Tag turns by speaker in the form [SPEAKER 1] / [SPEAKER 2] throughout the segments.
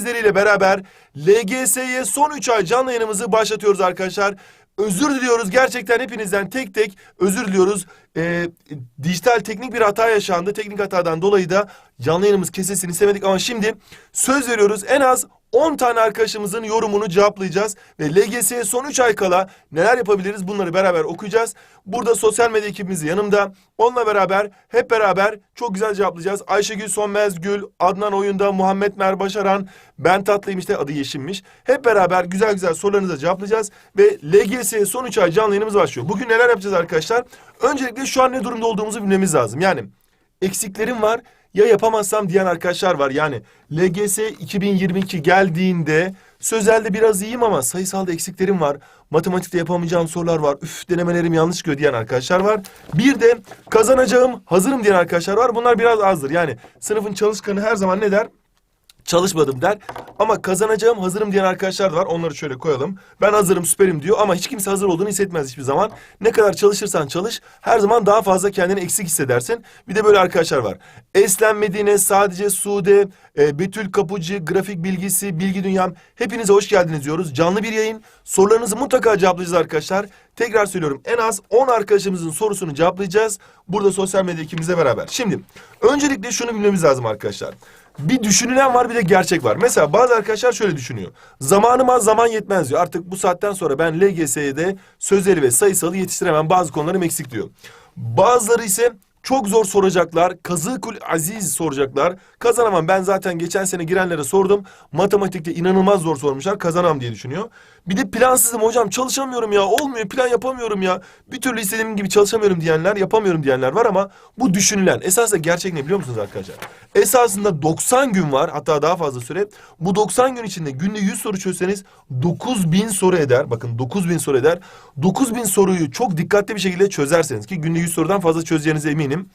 [SPEAKER 1] sizleriyle beraber LGS'ye son 3 ay canlı yayınımızı başlatıyoruz arkadaşlar. Özür diliyoruz gerçekten hepinizden tek tek özür diliyoruz. Ee, dijital teknik bir hata yaşandı. Teknik hatadan dolayı da canlı yayınımız kesilsin istemedik ama şimdi söz veriyoruz en az 10 tane arkadaşımızın yorumunu cevaplayacağız. Ve LGS'ye son 3 ay kala neler yapabiliriz bunları beraber okuyacağız. Burada sosyal medya ekibimiz yanımda. Onunla beraber hep beraber çok güzel cevaplayacağız. Ayşegül Sonmez Gül, Adnan Oyunda, Muhammed Merbaşaran, Ben Tatlıymış da adı Yeşimmiş. Hep beraber güzel güzel sorularınıza cevaplayacağız. Ve LGS'ye son 3 ay canlı yayınımız başlıyor. Bugün neler yapacağız arkadaşlar? Öncelikle şu an ne durumda olduğumuzu bilmemiz lazım. Yani eksiklerim var ya yapamazsam diyen arkadaşlar var. Yani LGS 2022 geldiğinde sözelde biraz iyiyim ama sayısalda eksiklerim var. Matematikte yapamayacağım sorular var. Üf denemelerim yanlış çıkıyor diyen arkadaşlar var. Bir de kazanacağım hazırım diyen arkadaşlar var. Bunlar biraz azdır. Yani sınıfın çalışkanı her zaman ne der? Çalışmadım der. Ama kazanacağım hazırım diyen arkadaşlar da var. Onları şöyle koyalım. Ben hazırım süperim diyor ama hiç kimse hazır olduğunu hissetmez hiçbir zaman. Ne kadar çalışırsan çalış her zaman daha fazla kendini eksik hissedersin. Bir de böyle arkadaşlar var. Eslem Medine, sadece Sude, e, Betül Kapıcı, Grafik Bilgisi, Bilgi Dünyam. Hepinize hoş geldiniz diyoruz. Canlı bir yayın. Sorularınızı mutlaka cevaplayacağız arkadaşlar. Tekrar söylüyorum en az 10 arkadaşımızın sorusunu cevaplayacağız. Burada sosyal medya ekibimizle beraber. Şimdi öncelikle şunu bilmemiz lazım arkadaşlar. Bir düşünülen var bir de gerçek var. Mesela bazı arkadaşlar şöyle düşünüyor. Zamanım az zaman yetmez diyor. Artık bu saatten sonra ben LGS'de sözeli ve sayısalı yetiştiremem. Bazı konularım eksik diyor. Bazıları ise çok zor soracaklar. Kazıkul aziz soracaklar. Kazanamam. Ben zaten geçen sene girenlere sordum. Matematikte inanılmaz zor sormuşlar. Kazanamam diye düşünüyor. Bir de plansızım hocam çalışamıyorum ya. Olmuyor plan yapamıyorum ya. Bir türlü istediğim gibi çalışamıyorum diyenler, yapamıyorum diyenler var ama bu düşünülen. Esasında gerçek ne biliyor musunuz arkadaşlar? Esasında 90 gün var hatta daha fazla süre. Bu 90 gün içinde günde 100 soru çözseniz 9000 soru eder. Bakın 9000 soru eder. 9000 soruyu çok dikkatli bir şekilde çözerseniz ki günde 100 sorudan fazla çözeceğinize eminim.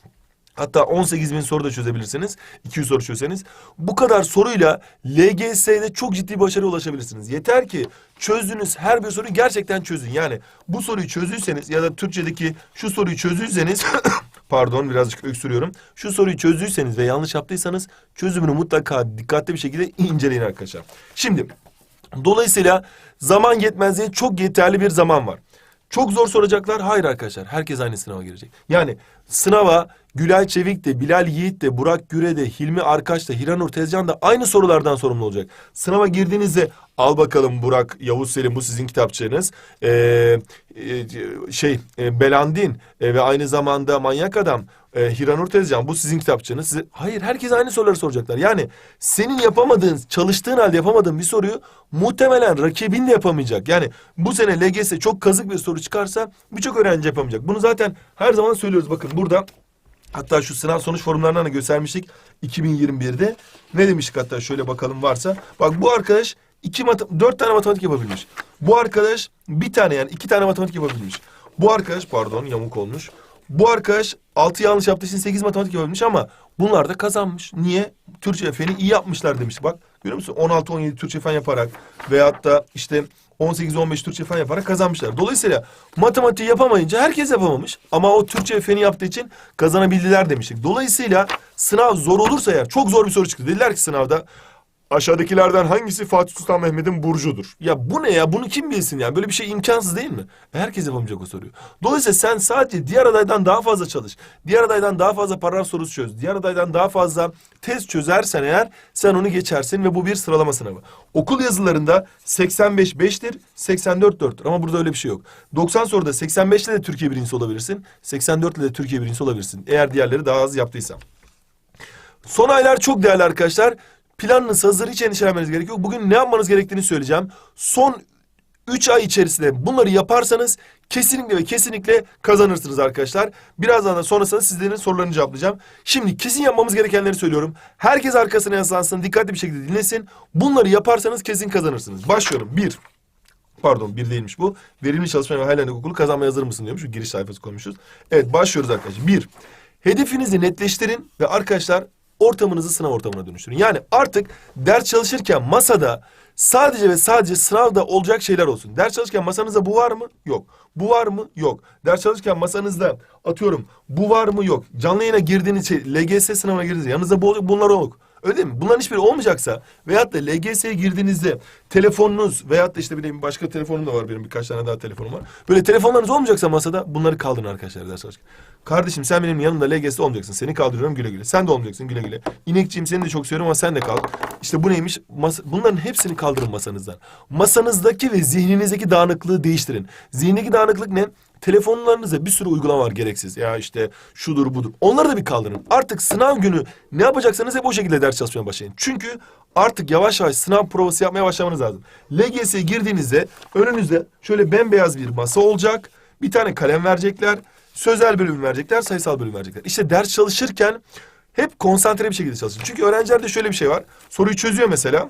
[SPEAKER 1] Hatta 18 bin soru da çözebilirsiniz. 200 soru çözseniz. Bu kadar soruyla LGS'de çok ciddi başarıya ulaşabilirsiniz. Yeter ki çözdüğünüz her bir soruyu gerçekten çözün. Yani bu soruyu çözdüyseniz ya da Türkçedeki şu soruyu çözdüyseniz pardon birazcık öksürüyorum. Şu soruyu çözdüyseniz ve yanlış yaptıysanız çözümünü mutlaka dikkatli bir şekilde inceleyin arkadaşlar. Şimdi dolayısıyla zaman yetmezliğe çok yeterli bir zaman var. Çok zor soracaklar. Hayır arkadaşlar. Herkes aynı sınava girecek. Yani sınava Gülay Çevik de, Bilal Yiğit de, Burak Güre de, Hilmi Arkaç da, Hiranur Tezcan da aynı sorulardan sorumlu olacak. Sınava girdiğinizde al bakalım Burak, Yavuz Selim bu sizin kitapçığınız. Ee, e, şey e, Belandin e, ve aynı zamanda Manyak Adam Hiranur Tezcan bu sizin kitapçığınız. Size... Hayır herkes aynı soruları soracaklar. Yani senin yapamadığın, çalıştığın halde yapamadığın bir soruyu muhtemelen rakibin de yapamayacak. Yani bu sene LGS çok kazık bir soru çıkarsa birçok öğrenci yapamayacak. Bunu zaten her zaman söylüyoruz. Bakın burada Hatta şu sınav sonuç forumlarından da göstermiştik 2021'de. Ne demiştik hatta şöyle bakalım varsa. Bak bu arkadaş iki mat dört tane matematik yapabilmiş. Bu arkadaş bir tane yani iki tane matematik yapabilmiş. Bu arkadaş pardon yamuk olmuş. Bu arkadaş altı yanlış yaptığı için sekiz matematik yapabilmiş ama bunlar da kazanmış. Niye? Türkçe feni iyi yapmışlar demiş. Bak görüyor musun? 16-17 Türkçe fen yaparak veyahut da işte 18-15 Türkçe fen yaparak kazanmışlar. Dolayısıyla matematiği yapamayınca herkes yapamamış. Ama o Türkçe feni yaptığı için kazanabildiler demiştik. Dolayısıyla sınav zor olursa eğer çok zor bir soru çıktı. Dediler ki sınavda aşağıdakilerden hangisi Fatih Sultan Mehmet'in burcudur? Ya bu ne ya? Bunu kim bilsin yani? Böyle bir şey imkansız değil mi? Herkes yapamayacak o soruyu. Dolayısıyla sen sadece diğer adaydan daha fazla çalış. Diğer adaydan daha fazla paragraf sorusu çöz. Diğer adaydan daha fazla test çözersen eğer sen onu geçersin ve bu bir sıralama sınavı. Okul yazılarında 85 5'tir, 84 4'tür ama burada öyle bir şey yok. 90 soruda 85 ile de Türkiye birincisi olabilirsin. 84 ile de Türkiye birincisi olabilirsin. Eğer diğerleri daha az yaptıysan. Son aylar çok değerli arkadaşlar. Planınız hazır hiç endişelenmeniz gerek yok. Bugün ne yapmanız gerektiğini söyleyeceğim. Son 3 ay içerisinde bunları yaparsanız kesinlikle ve kesinlikle kazanırsınız arkadaşlar. Birazdan da sonrasında sizlerin sorularını cevaplayacağım. Şimdi kesin yapmamız gerekenleri söylüyorum. Herkes arkasına yaslansın, dikkatli bir şekilde dinlesin. Bunları yaparsanız kesin kazanırsınız. Başlıyorum. Bir. Pardon bir değilmiş bu. Verimli çalışma ve Highland Okulu kazanmaya hazır mısın diyormuş. Şu giriş sayfası koymuşuz. Evet başlıyoruz arkadaşlar. Bir. Hedefinizi netleştirin ve arkadaşlar ortamınızı sınav ortamına dönüştürün. Yani artık ders çalışırken masada sadece ve sadece sınavda olacak şeyler olsun. Ders çalışırken masanızda bu var mı? Yok. Bu var mı? Yok. Ders çalışırken masanızda atıyorum bu var mı? Yok. Canlı yayına girdiğiniz şey, LGS sınavına girdiğinizde yanınızda bu olacak bunlar yok. Öyle değil mi? Bunların hiçbiri olmayacaksa veyahut da LGS'ye girdiğinizde telefonunuz veyahut da işte benim başka telefonum da var benim birkaç tane daha telefonum var. Böyle telefonlarınız olmayacaksa masada bunları kaldırın arkadaşlar ders çalışırken. Kardeşim sen benim yanımda LGS'de olmayacaksın. Seni kaldırıyorum güle güle. Sen de olmayacaksın güle güle. İnekciğim seni de çok seviyorum ama sen de kal. İşte bu neymiş? Masa, bunların hepsini kaldırın masanızdan. Masanızdaki ve zihninizdeki dağınıklığı değiştirin. Zihnindeki dağınıklık ne? Telefonlarınıza bir sürü uygulama var gereksiz. Ya işte şudur budur. Onları da bir kaldırın. Artık sınav günü ne yapacaksanız hep o şekilde ders çalışmaya başlayın. Çünkü artık yavaş yavaş sınav provası yapmaya başlamanız lazım. LGS'ye girdiğinizde önünüzde şöyle bembeyaz bir masa olacak. Bir tane kalem verecekler. Sözel bölüm verecekler, sayısal bölüm verecekler. İşte ders çalışırken hep konsantre bir şekilde çalışın. Çünkü öğrencilerde şöyle bir şey var. Soruyu çözüyor mesela.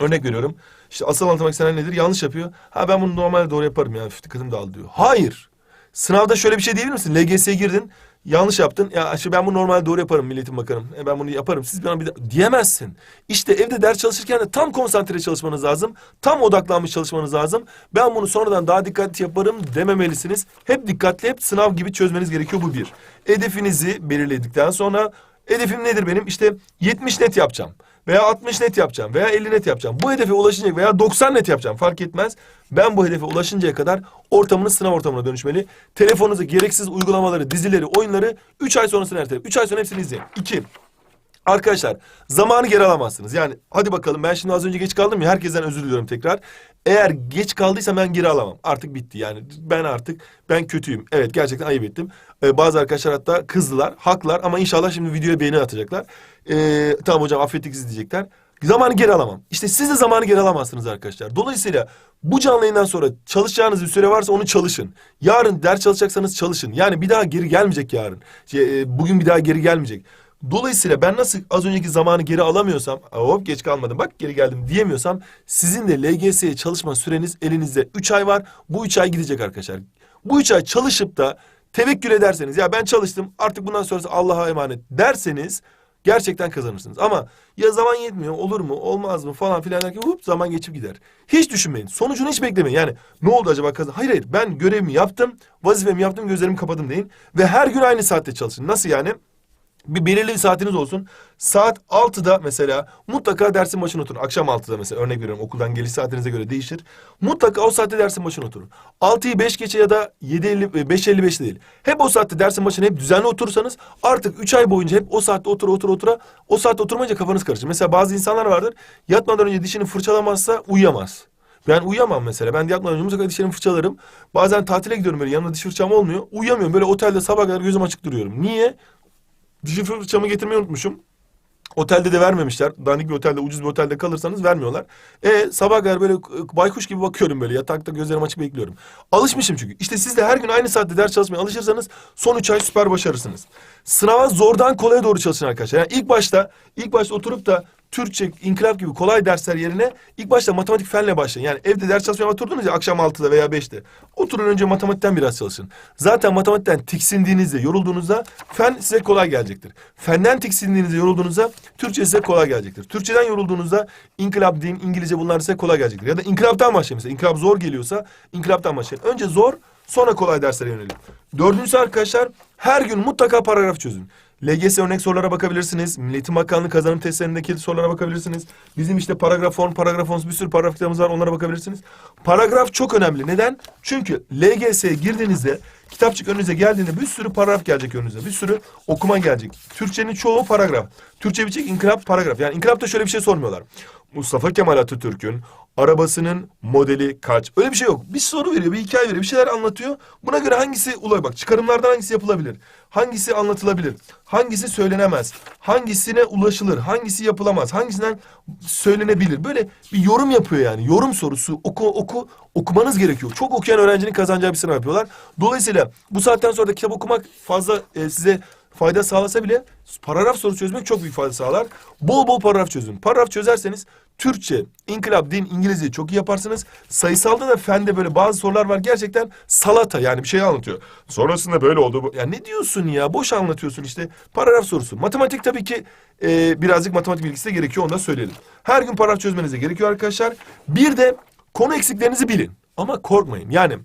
[SPEAKER 1] Örnek veriyorum. İşte asıl anlatmak istenen nedir? Yanlış yapıyor. Ha ben bunu normalde doğru yaparım ya. Üf, dikkatim dağıldı diyor. Hayır. Sınavda şöyle bir şey diyebilir misin? LGS'ye girdin. Yanlış yaptın. Ya işte ben bunu normalde doğru yaparım Milliyetin Bakanım. E ben bunu yaparım. Siz bana bir de... diyemezsin. İşte evde ders çalışırken de tam konsantre çalışmanız lazım. Tam odaklanmış çalışmanız lazım. Ben bunu sonradan daha dikkatli yaparım dememelisiniz. Hep dikkatli, hep sınav gibi çözmeniz gerekiyor bu bir. Hedefinizi belirledikten sonra hedefim nedir benim? İşte 70 net yapacağım veya 60 net yapacağım veya 50 net yapacağım. Bu hedefe ulaşınca veya 90 net yapacağım fark etmez. Ben bu hedefe ulaşıncaya kadar ortamınız sınav ortamına dönüşmeli. Telefonunuza gereksiz uygulamaları, dizileri, oyunları 3 ay sonrasını erteleyin. 3 ay sonra hepsini izleyin. 2. Arkadaşlar zamanı geri alamazsınız. Yani hadi bakalım ben şimdi az önce geç kaldım ya herkesten özür diliyorum tekrar. Eğer geç kaldıysam ben geri alamam. Artık bitti yani ben artık ben kötüyüm. Evet gerçekten ayıp ettim. Ee, bazı arkadaşlar hatta kızdılar, haklar ama inşallah şimdi videoya beğeni atacaklar. Ee, tamam hocam affettik sizi diyecekler. Zamanı geri alamam. İşte siz de zamanı geri alamazsınız arkadaşlar. Dolayısıyla bu canlı yayından sonra çalışacağınız bir süre varsa onu çalışın. Yarın ders çalışacaksanız çalışın. Yani bir daha geri gelmeyecek yarın. Şey, e, bugün bir daha geri gelmeyecek. Dolayısıyla ben nasıl az önceki zamanı geri alamıyorsam, hop geç kalmadım bak geri geldim diyemiyorsam sizin de LGS'ye çalışma süreniz elinizde 3 ay var. Bu 3 ay gidecek arkadaşlar. Bu 3 ay çalışıp da tevekkül ederseniz ya ben çalıştım artık bundan sonrası Allah'a emanet derseniz gerçekten kazanırsınız. Ama ya zaman yetmiyor olur mu olmaz mı falan filan derken hop zaman geçip gider. Hiç düşünmeyin sonucunu hiç beklemeyin yani ne oldu acaba kazan? Hayır hayır ben görevimi yaptım vazifemi yaptım gözlerimi kapadım deyin. Ve her gün aynı saatte çalışın. Nasıl yani? Bir belirli bir saatiniz olsun. Saat 6'da mesela mutlaka dersin başına oturun. Akşam 6'da mesela örnek veriyorum okuldan geliş saatinize göre değişir. Mutlaka o saatte dersin başına oturun. 6'yı 5 geçe ya da 7.50 5.55 değil. Hep o saatte dersin başına hep düzenli oturursanız artık 3 ay boyunca hep o saatte otur otur otura o saatte oturmayınca kafanız karışır. Mesela bazı insanlar vardır yatmadan önce dişini fırçalamazsa uyuyamaz. Ben uyuyamam mesela. Ben yatmadan önce mutlaka dişlerimi fırçalarım. Bazen tatile gidiyorum böyle yanımda diş fırçam olmuyor. Uyuyamıyorum. Böyle otelde sabah kadar gözüm açık duruyorum. Niye? Diş fırçamı getirmeyi unutmuşum. Otelde de vermemişler. Dandik bir otelde, ucuz bir otelde kalırsanız vermiyorlar. E sabah kadar böyle e, baykuş gibi bakıyorum böyle. Yatakta gözlerim açık bekliyorum. Alışmışım çünkü. İşte siz de her gün aynı saatte ders çalışmaya alışırsanız son üç ay süper başarırsınız. Sınava zordan kolaya doğru çalışın arkadaşlar. Yani ilk başta, ilk başta oturup da Türkçe, inkılap gibi kolay dersler yerine ilk başta matematik fenle başlayın. Yani evde ders çalışmaya oturdunuz ya akşam 6'da veya 5'te. Oturun önce matematikten biraz çalışın. Zaten matematikten tiksindiğinizde, yorulduğunuzda fen size kolay gelecektir. Fenden tiksindiğinizde, yorulduğunuzda Türkçe size kolay gelecektir. Türkçeden yorulduğunuzda inkılap, din, İngilizce bunlar size kolay gelecektir. Ya da inkılaptan başlayın mesela. İnkılap zor geliyorsa inkılaptan başlayın. Önce zor, sonra kolay derslere yönelin. Dördüncüsü arkadaşlar her gün mutlaka paragraf çözün. LGS örnek sorulara bakabilirsiniz. Milletin Bakanlığı kazanım testlerindeki sorulara bakabilirsiniz. Bizim işte paragraf 10, paragraf 10 bir sürü paragraf kitabımız var onlara bakabilirsiniz. Paragraf çok önemli. Neden? Çünkü LGS'ye girdiğinizde kitapçık önünüze geldiğinde bir sürü paragraf gelecek önünüze. Bir sürü okuma gelecek. Türkçenin çoğu paragraf. Türkçe bilecek inkılap paragraf. Yani inkılapta şöyle bir şey sormuyorlar. Mustafa Kemal Atatürk'ün arabasının modeli kaç? Öyle bir şey yok. Bir soru veriyor, bir hikaye veriyor, bir şeyler anlatıyor. Buna göre hangisi olay bak çıkarımlardan hangisi yapılabilir? Hangisi anlatılabilir? Hangisi söylenemez? Hangisine ulaşılır? Hangisi yapılamaz? Hangisinden söylenebilir? Böyle bir yorum yapıyor yani. Yorum sorusu oku oku okumanız gerekiyor. Çok okuyan öğrencinin kazanacağı bir sınav yapıyorlar. Dolayısıyla bu saatten sonra da kitap okumak fazla e, size fayda sağlasa bile paragraf soru çözmek çok büyük fayda sağlar. Bol bol paragraf çözün. Paragraf çözerseniz Türkçe, inkılap, din, İngilizce çok iyi yaparsınız. Sayısalda da fende böyle bazı sorular var gerçekten salata yani bir şey anlatıyor. Sonrasında böyle oldu. Ya ne diyorsun ya? Boş anlatıyorsun işte. Paragraf sorusu. Matematik tabii ki e, birazcık matematik bilgisi de gerekiyor onu da söyleyelim. Her gün paragraf çözmeniz de gerekiyor arkadaşlar. Bir de konu eksiklerinizi bilin. Ama korkmayın. Yani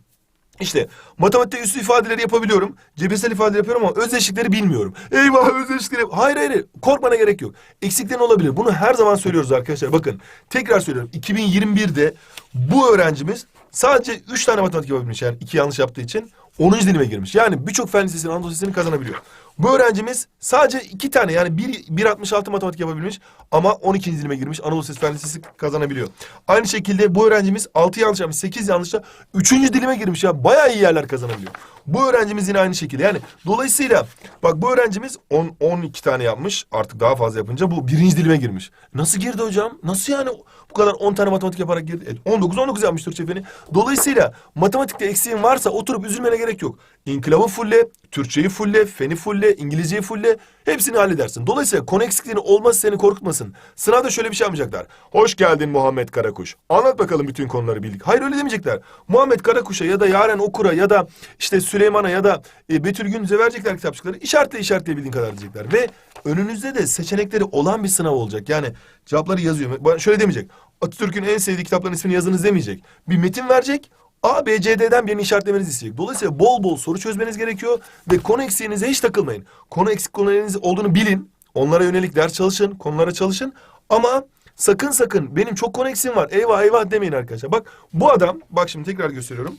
[SPEAKER 1] İşte matematikte üstü ifadeleri yapabiliyorum. Cebirsel ifade yapıyorum ama özdeşlikleri bilmiyorum. Eyvah özdeşlikleri. Hayır hayır korkmana gerek yok. Eksiklerin olabilir. Bunu her zaman söylüyoruz arkadaşlar. Bakın tekrar söylüyorum. 2021'de bu öğrencimiz sadece 3 tane matematik yapabilmiş. Yani iki yanlış yaptığı için 10. dilime girmiş. Yani birçok fen lisesinin Anadolu Lisesi'ni kazanabiliyor. Bu öğrencimiz sadece iki tane yani bir- 1.66 matematik yapabilmiş ama 12. dilime girmiş. Anadolu Lisesi Fen Lisesi kazanabiliyor. Aynı şekilde bu öğrencimiz 6 yanlış yapmış, 8 yanlışla 3. dilime girmiş ya. Bayağı iyi yerler kazanabiliyor. Bu öğrencimiz yine aynı şekilde. Yani dolayısıyla bak bu öğrencimiz 10 12 tane yapmış. Artık daha fazla yapınca bu birinci dilime girmiş. Nasıl girdi hocam? Nasıl yani bu kadar 10 tane matematik yaparak girdi? E, 19 19 yapmış Türkçe feni. Dolayısıyla matematikte eksiğin varsa oturup üzülmene gerek yok. İnkılabı fulle, Türkçeyi fulle, feni fulle, İngilizceyi fulle hepsini halledersin. Dolayısıyla konu eksikliğinin olması seni korkutmasın. Sınavda şöyle bir şey yapmayacaklar. Hoş geldin Muhammed Karakuş. Anlat bakalım bütün konuları bildik. Hayır öyle demeyecekler. Muhammed Karakuş'a ya da Yaren Okur'a ya da işte Süleyman'a ya da e, Betül Gündüz'e verecekler kitapçıkları. İşaretle işaretleyebildiğin kadar diyecekler. Ve önünüzde de seçenekleri olan bir sınav olacak. Yani cevapları yazıyor. Şöyle demeyecek. Atatürk'ün en sevdiği kitapların ismini yazınız demeyecek. Bir metin verecek. A, B, C, D'den birini işaretlemenizi isteyecek. Dolayısıyla bol bol soru çözmeniz gerekiyor ve konu eksiğinize hiç takılmayın. Konu eksik konularınız olduğunu bilin. Onlara yönelik ders çalışın, konulara çalışın. Ama sakın sakın benim çok konu eksiğim var. Eyvah eyvah demeyin arkadaşlar. Bak bu adam, bak şimdi tekrar gösteriyorum.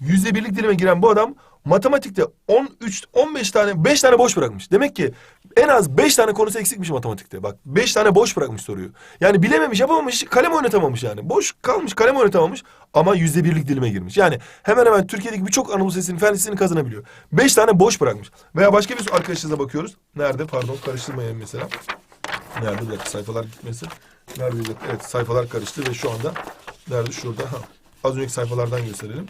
[SPEAKER 1] Yüzde birlik dilime giren bu adam matematikte 13, 15 tane, 5 tane boş bırakmış. Demek ki en az 5 tane konusu eksikmiş matematikte. Bak 5 tane boş bırakmış soruyu. Yani bilememiş, yapamamış, kalem oynatamamış yani. Boş kalmış, kalem oynatamamış ama yüzde birlik dilime girmiş. Yani hemen hemen Türkiye'deki birçok Anadolu Lisesi'nin fen lisesini kazanabiliyor. 5 tane boş bırakmış. Veya başka bir arkadaşınıza bakıyoruz. Nerede? Pardon karıştırmayın mesela. Nerede? Bir sayfalar gitmesin. Nerede? Evet sayfalar karıştı ve şu anda nerede? Şurada. Ha. Az önceki sayfalardan gösterelim.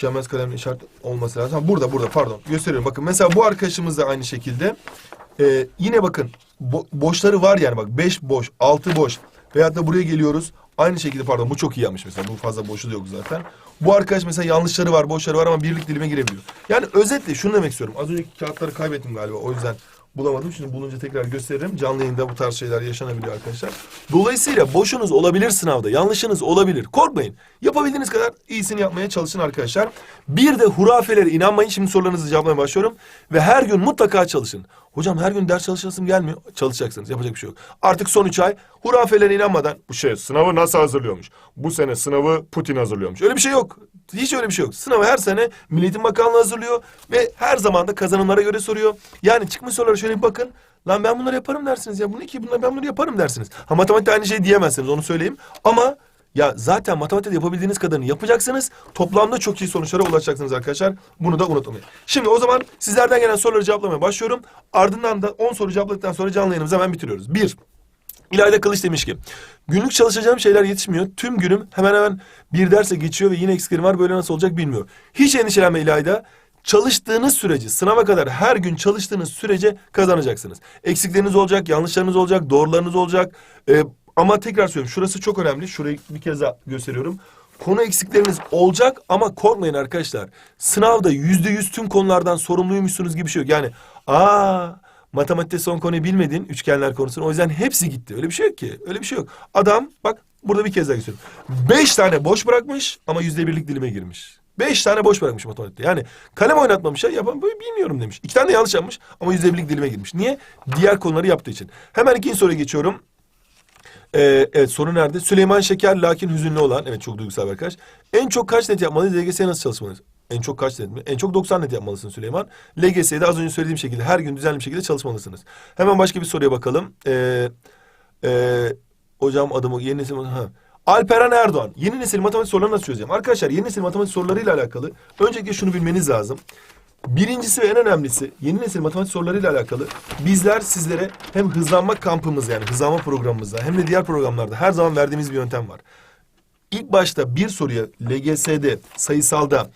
[SPEAKER 1] Tükenmez kalemle işaret olması lazım. Ha, burada burada pardon. Gösteriyorum. Bakın mesela bu arkadaşımız da aynı şekilde. Ee, yine bakın bo- boşları var yani bak 5 boş, 6 boş. Veyahut da buraya geliyoruz. Aynı şekilde pardon bu çok iyi yapmış mesela. Bu fazla boşu da yok zaten. Bu arkadaş mesela yanlışları var, boşları var ama birlik dilime girebiliyor. Yani özetle şunu demek istiyorum. Az önceki kağıtları kaybettim galiba. O yüzden bulamadım. Şimdi bulunca tekrar gösteririm. Canlı yayında bu tarz şeyler yaşanabiliyor arkadaşlar. Dolayısıyla boşunuz olabilir sınavda. Yanlışınız olabilir. Korkmayın. Yapabildiğiniz kadar iyisini yapmaya çalışın arkadaşlar. Bir de hurafelere inanmayın. Şimdi sorularınızı cevaplamaya başlıyorum. Ve her gün mutlaka çalışın. Hocam her gün ders çalışasım gelmiyor. Çalışacaksınız. Yapacak bir şey yok. Artık son üç ay hurafelere inanmadan bu şey sınavı nasıl hazırlıyormuş? Bu sene sınavı Putin hazırlıyormuş. Öyle bir şey yok. Hiç öyle bir şey yok. Sınavı her sene Milli Eğitim Bakanlığı hazırlıyor ve her zaman da kazanımlara göre soruyor. Yani çıkmış sorulara şöyle bir bakın. Lan ben bunları yaparım dersiniz ya. Bu ne ki? Bunları ben bunları yaparım dersiniz. Ha matematikte aynı şey diyemezsiniz onu söyleyeyim. Ama ya zaten matematikte yapabildiğiniz kadarını yapacaksınız. Toplamda çok iyi sonuçlara ulaşacaksınız arkadaşlar. Bunu da unutmayın. Şimdi o zaman sizlerden gelen soruları cevaplamaya başlıyorum. Ardından da 10 soru cevapladıktan sonra canlı yayınımızı hemen bitiriyoruz. Bir. İlayda Kılıç demiş ki günlük çalışacağım şeyler yetişmiyor. Tüm günüm hemen hemen bir derse geçiyor ve yine eksiklerim var. Böyle nasıl olacak bilmiyorum. Hiç endişelenme İlayda. Çalıştığınız sürece, sınava kadar her gün çalıştığınız sürece kazanacaksınız. Eksikleriniz olacak, yanlışlarınız olacak, doğrularınız olacak. Ee, ama tekrar söylüyorum, şurası çok önemli. Şurayı bir kez daha gösteriyorum. Konu eksikleriniz olacak ama korkmayın arkadaşlar. Sınavda yüzde yüz tüm konulardan sorumluymuşsunuz gibi bir şey yok. Yani aa matematikte son konuyu bilmedin üçgenler konusunu o yüzden hepsi gitti. Öyle bir şey yok ki. Öyle bir şey yok. Adam bak burada bir kez daha gösteriyorum. Beş tane boş bırakmış ama yüzde birlik dilime girmiş. Beş tane boş bırakmış matematikte. Yani kalem oynatmamış ya yapan bilmiyorum demiş. İki tane de yanlış yapmış ama yüzde birlik dilime girmiş. Niye? Diğer konuları yaptığı için. Hemen ikinci soruya geçiyorum. Ee, evet soru nerede? Süleyman Şeker lakin hüzünlü olan. Evet çok duygusal bir arkadaş. En çok kaç net yapmalıyız? LGS'ye nasıl çalışmalıyız? En çok kaç net mi? En çok 90 net yapmalısın Süleyman. LGS'de az önce söylediğim şekilde her gün düzenli bir şekilde çalışmalısınız. Hemen başka bir soruya bakalım. Ee, e, hocam adımı yeni nesil... Ha. Alperen Erdoğan. Yeni nesil matematik sorularını nasıl çözeceğim? Arkadaşlar yeni nesil matematik sorularıyla alakalı öncelikle şunu bilmeniz lazım. Birincisi ve en önemlisi yeni nesil matematik sorularıyla alakalı bizler sizlere hem hızlanma kampımız yani hızlanma programımızda hem de diğer programlarda her zaman verdiğimiz bir yöntem var. İlk başta bir soruya LGS'de sayısalda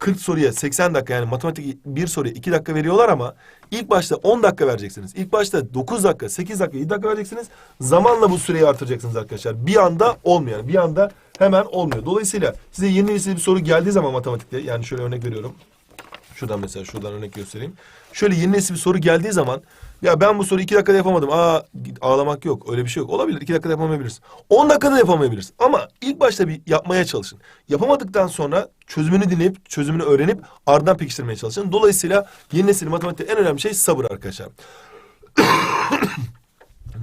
[SPEAKER 1] 40 soruya 80 dakika yani matematik bir soruya 2 dakika veriyorlar ama ilk başta 10 dakika vereceksiniz. İlk başta 9 dakika, 8 dakika, 7 dakika vereceksiniz. Zamanla bu süreyi artıracaksınız arkadaşlar. Bir anda olmuyor. Yani bir anda hemen olmuyor. Dolayısıyla size yeni nesil bir soru geldiği zaman matematikte yani şöyle örnek veriyorum. Şuradan mesela şuradan örnek göstereyim. Şöyle yeni nesil bir soru geldiği zaman ya ben bu soruyu iki dakikada yapamadım. Aa ağlamak yok. Öyle bir şey yok. Olabilir. iki dakikada yapamayabilirsin. On dakikada yapamayabilirsin. Ama ilk başta bir yapmaya çalışın. Yapamadıktan sonra çözümünü dinleyip, çözümünü öğrenip ardından pekiştirmeye çalışın. Dolayısıyla yeni nesil matematikte en önemli şey sabır arkadaşlar.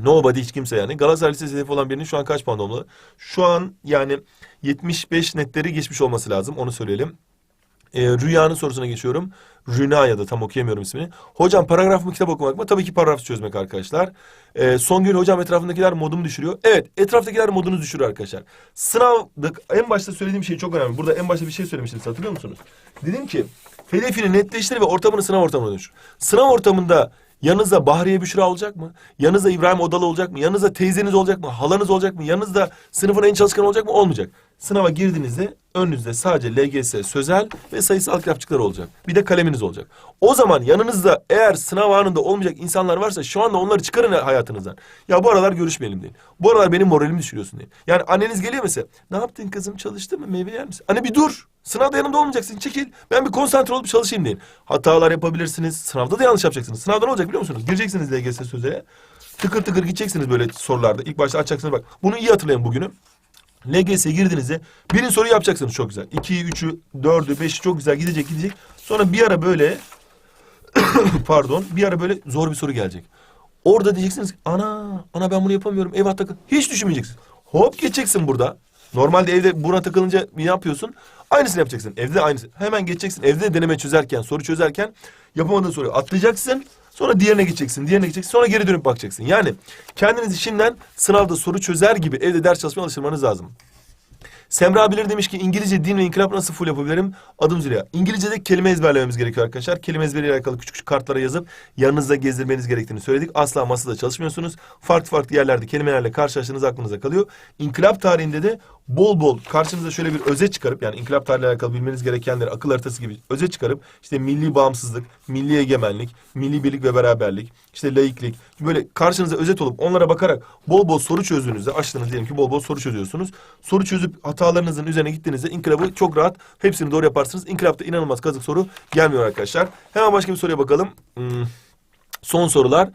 [SPEAKER 1] Nobody hiç kimse yani. Galatasaray Lisesi hedefi olan birinin şu an kaç puan olmalı? Şu an yani 75 netleri geçmiş olması lazım. Onu söyleyelim. Ee, Rüya'nın sorusuna geçiyorum. Rüna ya da tam okuyamıyorum ismini. Hocam paragraf mı kitap okumak mı? Tabii ki paragraf çözmek arkadaşlar. Ee, Songül hocam etrafındakiler modumu düşürüyor. Evet etraftakiler modunu düşürüyor arkadaşlar. Sınavda en başta söylediğim şey çok önemli. Burada en başta bir şey söylemiştim hatırlıyor musunuz? Dedim ki hedefini netleştir ve ortamını sınav ortamına dönüştür. Sınav ortamında Yanınızda Bahriye Büşra olacak mı? Yanınızda İbrahim Odalı olacak mı? Yanınızda teyzeniz olacak mı? Halanız olacak mı? Yanınızda sınıfın en çalışkan olacak mı? Olmayacak. Sınava girdiğinizde önünüzde sadece LGS, sözel ve sayısal kitapçıklar olacak. Bir de kaleminiz olacak. O zaman yanınızda eğer sınav anında olmayacak insanlar varsa şu anda onları çıkarın hayatınızdan. Ya bu aralar görüşmeyelim deyin. Bu aralar benim moralimi düşürüyorsun deyin. Yani anneniz geliyor mesela. Ne yaptın kızım çalıştı mı? Meyve yer misin? Anne bir dur. Sınavda yanımda olmayacaksın. Çekil. Ben bir konsantre olup çalışayım deyin. Hatalar yapabilirsiniz. Sınavda da yanlış yapacaksınız. Sınavda ne olacak biliyor musunuz? Gireceksiniz LGS sözele. Tıkır tıkır gideceksiniz böyle sorularda. İlk başta açacaksınız bak. Bunu iyi hatırlayın bugünü. LGS'ye girdiğinizde birin soruyu yapacaksınız çok güzel. 2'yi, 3'ü, 4'ü, 5'i çok güzel gidecek gidecek. Sonra bir ara böyle pardon bir ara böyle zor bir soru gelecek. Orada diyeceksiniz ki ana ana ben bunu yapamıyorum eyvah takıl. Hiç düşünmeyeceksiniz. Hop geçeceksin burada. Normalde evde buna takılınca ne yapıyorsun? Aynısını yapacaksın. Evde de aynısı. Hemen geçeceksin. Evde de deneme çözerken, soru çözerken yapamadığın soruyu atlayacaksın. Sonra diğerine geçeceksin, diğerine geçeceksin. Sonra geri dönüp bakacaksın. Yani kendinizi şimdiden sınavda soru çözer gibi evde ders çalışmaya alıştırmanız lazım. Semra Bilir demiş ki İngilizce din ve inkılap nasıl full yapabilirim? Adım Züleyha. İngilizce'de kelime ezberlememiz gerekiyor arkadaşlar. Kelime ezberiyle alakalı küçük küçük kartlara yazıp yanınızda gezdirmeniz gerektiğini söyledik. Asla masada çalışmıyorsunuz. Farklı farklı yerlerde kelimelerle karşılaştığınız aklınıza kalıyor. İnkılap tarihinde de bol bol karşınıza şöyle bir özet çıkarıp yani inkılap tarihiyle alakalı bilmeniz gerekenleri akıl haritası gibi özet çıkarıp işte milli bağımsızlık, milli egemenlik, milli birlik ve beraberlik, işte laiklik böyle karşınıza özet olup onlara bakarak bol bol soru çözdüğünüzde açtınız diyelim ki bol bol soru çözüyorsunuz. Soru çözüp hatalarınızın üzerine gittiğinizde inkılabı çok rahat hepsini doğru yaparsınız. İnkılapta inanılmaz kazık soru gelmiyor arkadaşlar. Hemen başka bir soruya bakalım. Hmm, son sorular.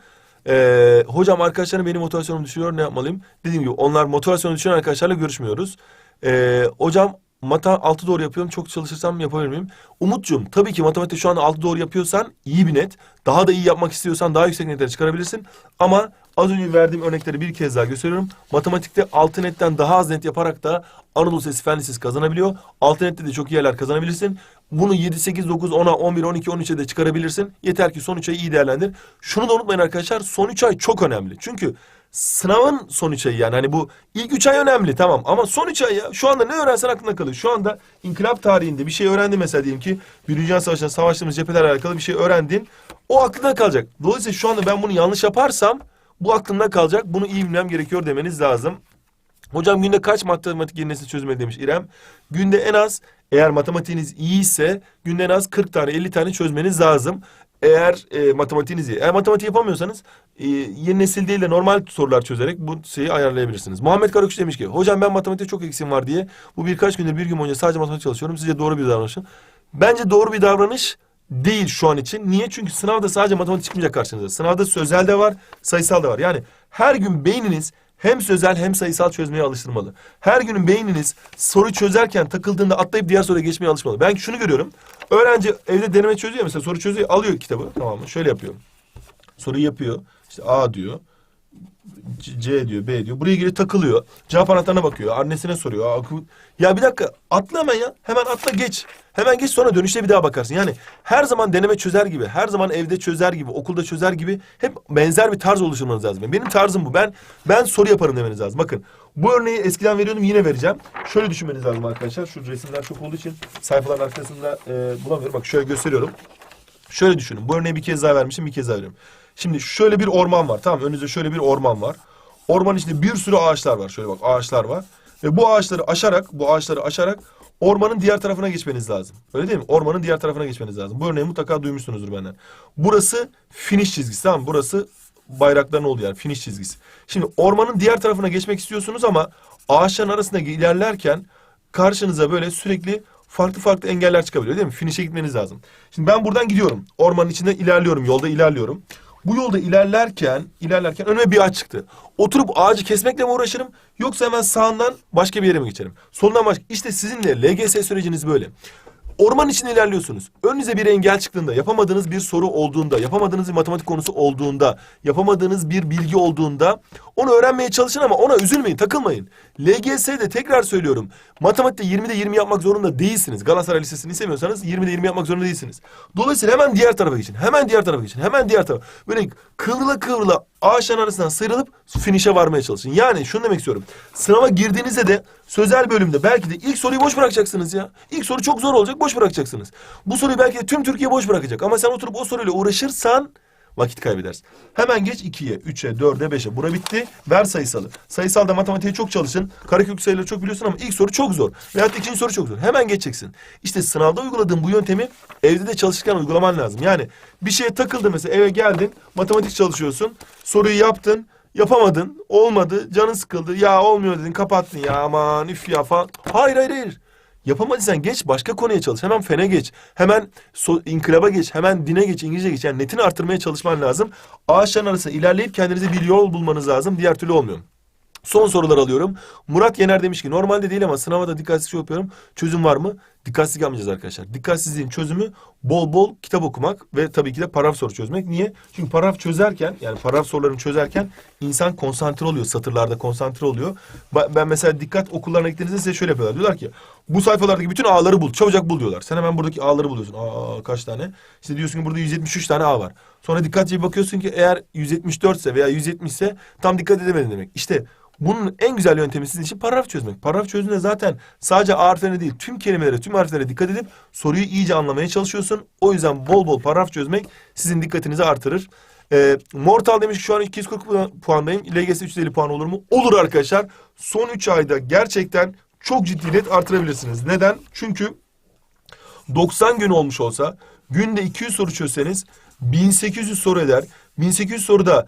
[SPEAKER 1] Ee, hocam arkadaşlarım benim motivasyonumu düşürüyor ne yapmalıyım? Dediğim gibi onlar motivasyonu düşüren arkadaşlarla görüşmüyoruz. Ee, hocam mata altı doğru yapıyorum çok çalışırsam yapabilir miyim? Umutcuğum tabii ki matematikte şu anda altı doğru yapıyorsan iyi bir net. Daha da iyi yapmak istiyorsan daha yüksek netleri çıkarabilirsin. Ama az önce verdiğim örnekleri bir kez daha gösteriyorum. Matematikte altı netten daha az net yaparak da Anadolu Sesi Fen Lisesi kazanabiliyor. Altı nette de çok iyi yerler kazanabilirsin. Bunu 7, 8, 9, 10'a, 11, 12, 13'e de çıkarabilirsin. Yeter ki son 3 ayı iyi değerlendir. Şunu da unutmayın arkadaşlar. Son 3 ay çok önemli. Çünkü sınavın son 3 ayı yani hani bu ilk 3 ay önemli tamam ama son 3 ay ya şu anda ne öğrensen aklında kalıyor. Şu anda inkılap tarihinde bir şey öğrendin mesela diyelim ki Birinci Dünya Savaşı'nda savaştığımız cephelerle alakalı bir şey öğrendin. O aklında kalacak. Dolayısıyla şu anda ben bunu yanlış yaparsam bu aklımda kalacak. Bunu iyi bilmem gerekiyor demeniz lazım. Hocam günde kaç matematik yenisi çözmeli demiş İrem. Günde en az eğer matematiğiniz iyiyse günde en az 40 tane 50 tane çözmeniz lazım. Eğer e, matematiğiniz iyi. Eğer matematik yapamıyorsanız e, yeni nesil değil de normal sorular çözerek bu şeyi ayarlayabilirsiniz. Muhammed Karakuş demiş ki hocam ben matematikte çok eksiğim var diye bu birkaç gündür bir gün boyunca sadece matematik çalışıyorum. Sizce doğru bir davranış mı? Bence doğru bir davranış değil şu an için. Niye? Çünkü sınavda sadece matematik çıkmayacak karşınıza. Sınavda sözel de var, sayısal da var. Yani her gün beyniniz hem sözel hem sayısal çözmeye alıştırmalı. Her günün beyniniz soru çözerken takıldığında atlayıp diğer soruya geçmeye alışmalı. Ben şunu görüyorum. Öğrenci evde deneme çözüyor mesela soru çözüyor alıyor kitabı tamam mı? Şöyle yapıyor. Soruyu yapıyor. İşte A diyor. C- diyor, B diyor. Buraya girip takılıyor. Cevap anahtarına bakıyor. Annesine soruyor. Ya bir dakika atla hemen ya. Hemen atla geç. Hemen geç sonra dönüşte bir daha bakarsın. Yani her zaman deneme çözer gibi, her zaman evde çözer gibi, okulda çözer gibi hep benzer bir tarz oluşturmanız lazım. Benim tarzım bu. Ben ben soru yaparım demeniz lazım. Bakın bu örneği eskiden veriyordum yine vereceğim. Şöyle düşünmeniz lazım arkadaşlar. Şu resimler çok olduğu için sayfaların arkasında e, bulamıyorum. Bak şöyle gösteriyorum. Şöyle düşünün. Bu örneği bir kez daha vermişim, bir kez daha veriyorum. Şimdi şöyle bir orman var. Tamam önünüzde şöyle bir orman var. Ormanın içinde bir sürü ağaçlar var. Şöyle bak ağaçlar var. Ve bu ağaçları aşarak, bu ağaçları aşarak ormanın diğer tarafına geçmeniz lazım. Öyle değil mi? Ormanın diğer tarafına geçmeniz lazım. Bu örneği mutlaka duymuşsunuzdur benden. Burası finish çizgisi tamam? Burası bayrakların olduğu yer. Finish çizgisi. Şimdi ormanın diğer tarafına geçmek istiyorsunuz ama ağaçların arasında ilerlerken karşınıza böyle sürekli farklı farklı engeller çıkabiliyor değil mi? Finish'e gitmeniz lazım. Şimdi ben buradan gidiyorum. Ormanın içinde ilerliyorum. Yolda ilerliyorum. Bu yolda ilerlerken, ilerlerken önüme bir ağaç çıktı. Oturup ağacı kesmekle mi uğraşırım yoksa hemen sağından başka bir yere mi geçerim? Solundan başka. İşte sizin de LGS süreciniz böyle. Orman içinde ilerliyorsunuz. Önünüze bir engel çıktığında, yapamadığınız bir soru olduğunda, yapamadığınız bir matematik konusu olduğunda, yapamadığınız bir bilgi olduğunda onu öğrenmeye çalışın ama ona üzülmeyin, takılmayın. LGS'de tekrar söylüyorum. Matematikte 20'de 20 yapmak zorunda değilsiniz. Galatasaray Lisesi'ni istemiyorsanız 20'de 20 yapmak zorunda değilsiniz. Dolayısıyla hemen diğer tarafa geçin. Hemen diğer tarafa geçin. Hemen diğer tarafa. Böyle kıvrıla kıvrıla ağaçların arasından sıyrılıp finish'e varmaya çalışın. Yani şunu demek istiyorum. Sınava girdiğinizde de sözel bölümde belki de ilk soruyu boş bırakacaksınız ya. İlk soru çok zor olacak, boş bırakacaksınız. Bu soruyu belki de tüm Türkiye boş bırakacak. Ama sen oturup o soruyla uğraşırsan vakit kaybedersin. Hemen geç 2'ye, 3'e, 4'e, 5'e. Bura bitti. Ver sayısalı. Sayısalda matematiğe çok çalışın. Karekök sayıları çok biliyorsun ama ilk soru çok zor. Veyahut ikinci soru çok zor. Hemen geçeceksin. İşte sınavda uyguladığın bu yöntemi evde de çalışırken uygulaman lazım. Yani bir şeye takıldı mesela eve geldin, matematik çalışıyorsun, soruyu yaptın, yapamadın, olmadı, canın sıkıldı. Ya olmuyor dedin, kapattın ya aman üf ya falan. Hayır hayır hayır. Yapamadıysan geç başka konuya çalış. Hemen fene geç. Hemen so inkılaba geç. Hemen dine geç, İngilizce geç. Yani netini arttırmaya çalışman lazım. Ağaçların arasında ilerleyip kendinize bir yol bulmanız lazım. Diğer türlü olmuyor. Son sorular alıyorum. Murat Yener demiş ki normalde değil ama sınava da dikkatsizlik yapıyorum. Çözüm var mı? Dikkatsizlik yapmayacağız arkadaşlar. Dikkatsizliğin çözümü bol bol kitap okumak ve tabii ki de paragraf soru çözmek. Niye? Çünkü paragraf çözerken yani paragraf sorularını çözerken insan konsantre oluyor. Satırlarda konsantre oluyor. Ben mesela dikkat okullarına gittiğinizde size şöyle yapıyorlar. Diyorlar ki bu sayfalardaki bütün A'ları bul. Çabucak bul diyorlar. Sen hemen buradaki A'ları buluyorsun. Aa kaç tane? İşte diyorsun ki burada 173 tane A var. Sonra dikkatli bir bakıyorsun ki eğer 174 ise veya 170 ise tam dikkat edemedin demek. İşte bunun en güzel yöntemi sizin için paragraf çözmek. Paragraf çözümünde zaten sadece A harflerine değil tüm kelimelere, tüm harflere dikkat edip soruyu iyice anlamaya çalışıyorsun. O yüzden bol bol paragraf çözmek sizin dikkatinizi artırır. Ee, Mortal demiş ki şu an 240 pu- puandayım. LGS 350 puan olur mu? Olur arkadaşlar. Son 3 ayda gerçekten çok ciddi net artırabilirsiniz. Neden? Çünkü 90 gün olmuş olsa günde 200 soru çözseniz 1800 soru eder. 1800 soruda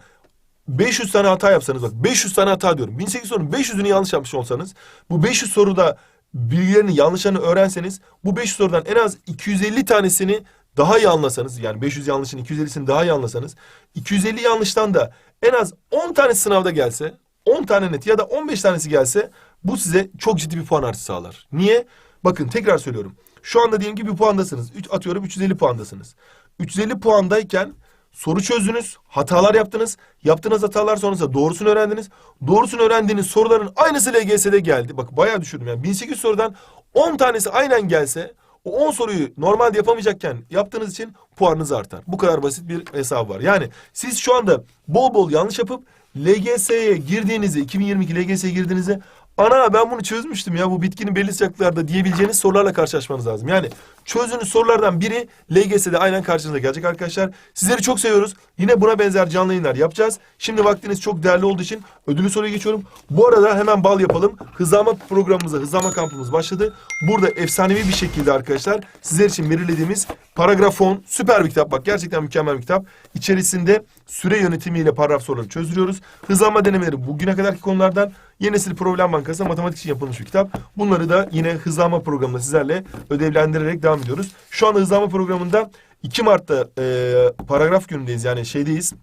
[SPEAKER 1] 500 tane hata yapsanız bak 500 tane hata diyorum. 1800 sorunun 500'ünü yanlış yapmış olsanız bu 500 soruda bilgilerini yanlışlarını öğrenseniz bu 500 sorudan en az 250 tanesini daha iyi anlasanız yani 500 yanlışın 250'sini daha iyi anlasanız 250 yanlıştan da en az 10 tane sınavda gelse 10 tane net ya da 15 tanesi gelse bu size çok ciddi bir puan artışı sağlar. Niye? Bakın tekrar söylüyorum. Şu anda diyelim ki bir puandasınız. Üç, atıyorum 350 puandasınız. 350 puandayken soru çözdünüz, hatalar yaptınız. Yaptığınız hatalar sonrasında doğrusunu öğrendiniz. Doğrusunu öğrendiğiniz soruların aynısı LGS'de geldi. Bak bayağı düşürdüm yani. 1800 sorudan 10 tanesi aynen gelse o 10 soruyu normalde yapamayacakken yaptığınız için puanınız artar. Bu kadar basit bir hesap var. Yani siz şu anda bol bol yanlış yapıp LGS'ye girdiğinizde 2022 LGS'ye girdiğinizde ana ben bunu çözmüştüm ya bu bitkinin belli sıcaklıklarda diyebileceğiniz sorularla karşılaşmanız lazım. Yani çözdüğünüz sorulardan biri LGS'de aynen karşınıza gelecek arkadaşlar. Sizleri çok seviyoruz. Yine buna benzer canlı yayınlar yapacağız. Şimdi vaktiniz çok değerli olduğu için ödülü soruya geçiyorum. Bu arada hemen bal yapalım. Hızlama programımıza, hızlama kampımız başladı. Burada efsanevi bir şekilde arkadaşlar sizler için belirlediğimiz paragrafon süper bir kitap. Bak gerçekten mükemmel bir kitap. İçerisinde süre yönetimiyle paragraf soruları çözdürüyoruz. Hızlanma denemeleri bugüne kadarki konulardan Yeni Nesil Problem Bankası matematik için yapılmış bir kitap. Bunları da yine hızlanma programında sizlerle ödevlendirerek devam ediyoruz. Şu anda hızlanma programında 2 Mart'ta e, paragraf günündeyiz yani şeydeyiz.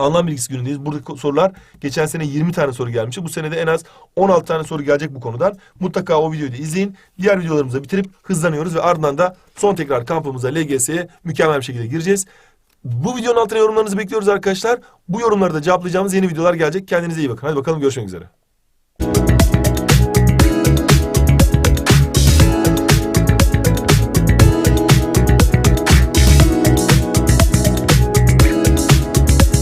[SPEAKER 1] Anlam bilgisi günündeyiz. Buradaki sorular geçen sene 20 tane soru gelmişti. Bu sene de en az 16 tane soru gelecek bu konudan. Mutlaka o videoyu da izleyin. Diğer videolarımıza bitirip hızlanıyoruz ve ardından da son tekrar kampımıza LGS'ye mükemmel bir şekilde gireceğiz. Bu videonun altına yorumlarınızı bekliyoruz arkadaşlar. Bu yorumları da cevaplayacağımız yeni videolar gelecek. Kendinize iyi bakın. Hadi bakalım görüşmek üzere.